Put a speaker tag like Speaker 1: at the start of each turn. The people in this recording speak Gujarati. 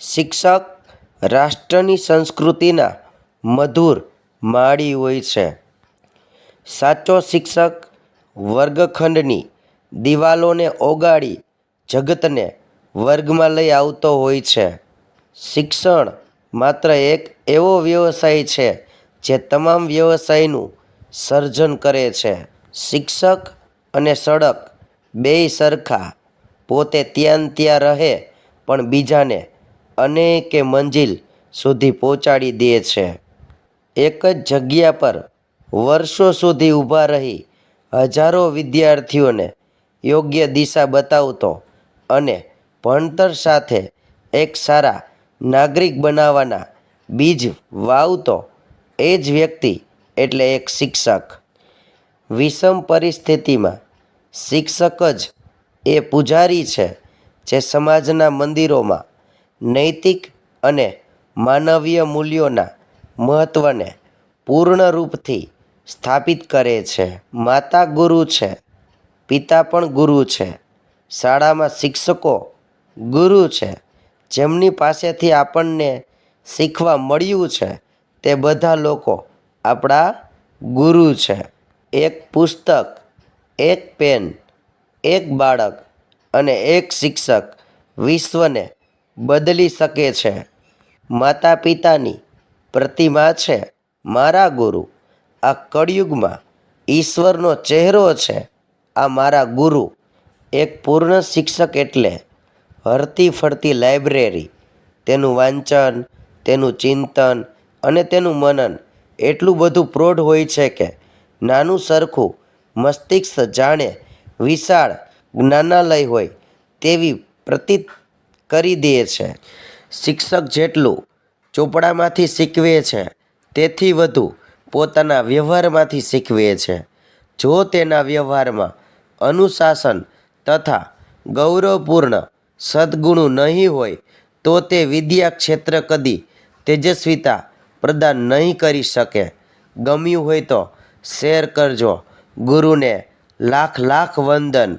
Speaker 1: શિક્ષક રાષ્ટ્રની સંસ્કૃતિના મધુર માળી હોય છે. સાચો શિક્ષક વર્ગખંડની દિવાલોને ઓગાળી જગતને વર્ગમાં લઈ આવતો હોય છે. શિક્ષણ માત્ર એક એવો વ્યવસાય છે જે તમામ વ્યવસાયનું સર્જન કરે છે. શિક્ષક અને સડક બેય સરખા, પોતે ત્યાં ત્યાં રહે પણ બીજાને અનેકે મંજિલ સુધી પહોંચાડી દે છે. એક જ જગ્યા પર વર્ષો સુધી ઊભા રહી હજારો વિદ્યાર્થીઓને યોગ્ય દિશા બતાવતો અને ભણતર સાથે એક સારા નાગરિક બનાવવાના બીજ વાવતો એ જ વ્યક્તિ એટલે એક શિક્ષક. વિષમ પરિસ્થિતિમાં શિક્ષક જ એ પૂજારી છે જે સમાજના મંદિરોમાં નૈતિક અને માનવીય મૂલ્યોના મહત્ત્વને પૂર્ણ રૂપથી સ્થાપિત કરે છે. માતા ગુરુ છે, પિતા પણ ગુરુ છે. શાળામાં શિક્ષકો ગુરુ છે. જેમની પાસેથી આપણને શીખવા મળ્યું છે તે બધા લોકો આપણા ગુરુ છે. એક પુસ્તક, એક પેન, એક બાળક અને એક શિક્ષક વિશ્વને બદલી શકે છે. માતા પિતાની પ્રતિમા છે. મારા ગુરુ, આ કળિયુગમાં ઈશ્વરનો ચહેરો છે. આ મારા ગુરુ, એક પૂર્ણ શિક્ષક એટલે હરતી ફરતી લાઇબ્રેરી. તેનું વાંચન, તેનું ચિંતન અને તેનું મનન એટલું બધું પ્રૌઢ હોય છે કે નાનું સરખું મસ્તિષ્ક જાણે વિશાળ જ્ઞાનાલય હોય તેવી પ્રતીત કરી દે છે. શિક્ષક જેટલું ચોપડામાંથી શીખવે છે, તેથી વધુ પોતાના વ્યવહારમાંથી શીખવે છે. જો તેના વ્યવહારમાં અનુશાસન તથા ગૌરવપૂર્ણ સદ્ગુણો નહીં હોય, તો તે વિદ્યા ક્ષેત્ર કદી તેજસ્વીતા પ્રદાન નહીં કરી શકે. ગમ્યું હોય તો શેર કરજો. ગુરુને લાખ લાખ વંદન.